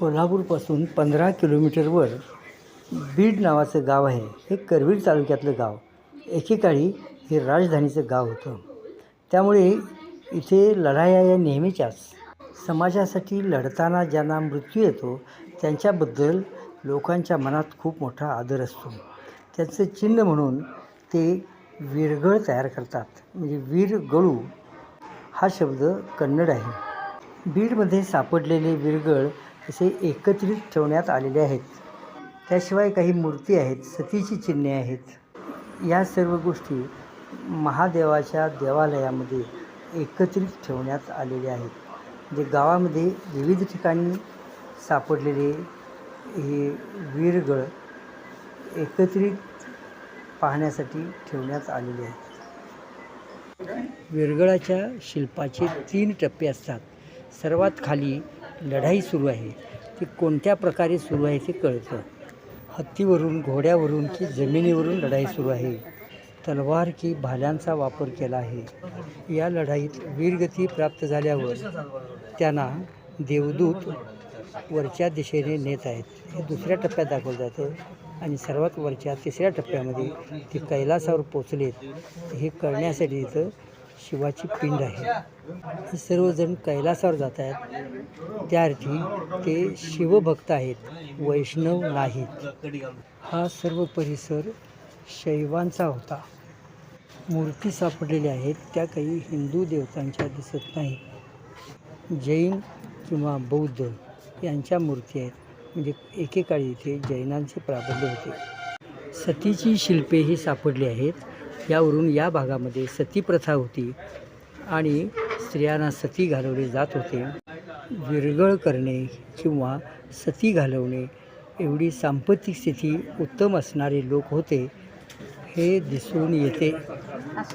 कोल्हापूरपासून पंधरा किलोमीटरवर बीड नावाचं गाव आहे. हे करवीर तालुक्यातलं गाव. एकेकाळी हे राजधानीचं गाव होतं. त्यामुळे इथे लढाया या नेहमीच्याच. समाजासाठी लढताना ज्यांना मृत्यू येतो त्यांच्याबद्दल लोकांच्या मनात खूप मोठा आदर असतो. त्यांचं चिन्ह म्हणून ते वीरगळ तयार करतात. म्हणजे वीर गळू हा शब्द कन्नड आहे. बीडमध्ये सापडलेले विरगळ असे एकत्रित ठेवण्यात आलेले आहेत. त्याशिवाय काही मूर्ती आहेत सतीची चिन्हे आहेत. या सर्व गोष्टी महादेवाच्या देवालयामध्ये एकत्रित ठेवण्यात आलेल्या आहेत. म्हणजे गावामध्ये विविध ठिकाणी सापडलेले हे वीरगळ एकत्रित पाहण्यासाठी ठेवण्यात आलेले आहेत. विरगळाच्या शिल्पाचे तीन टप्पे असतात. सर्वात खाली लढाई सुरू आहे. ती कोणत्या प्रकारे सुरू आहे ते कळतं. हत्तीवरून घोड्यावरून की जमिनीवरून लढाई सुरू आहे. तलवार की भाल्यांचा वापर केला आहे. या लढाईत वीरगती प्राप्त झाल्यावर त्यांना देवदूत वरच्या दिशेने नेत आहेत. हे दुसऱ्या टप्प्यात दाखवलं जातं. आणि सर्वात वरच्या तिसऱ्या टप्प्यामध्ये ते कैलासावर पोचलेत हे कळण्यासाठी इथं शिवाची पिंड आहे. सर्वजण कैलासावर जात आहेत त्याअर्थी ते शिवभक्त आहेत वैष्णव नाहीत. हा सर्व परिसर शैवांचा होता. मूर्ती सापडलेल्या आहेत त्या काही हिंदू देवतांच्या दिसत नाहीत जैन किंवा बौद्ध यांच्या मूर्ती आहेत. म्हणजे एकेकाळी इथे जैनांचे प्राबल्य होते. सतीची शिल्पे ही सापडली आहेत. यावरून या भागामध्ये सती प्रथा होती आणि स्त्रियांना सती घालवले जात होते. विरगळ करणे किंवा सती घालवणे एवढी सांपत्तिक स्थिती उत्तम असणारे लोक होते हे दिसून येते.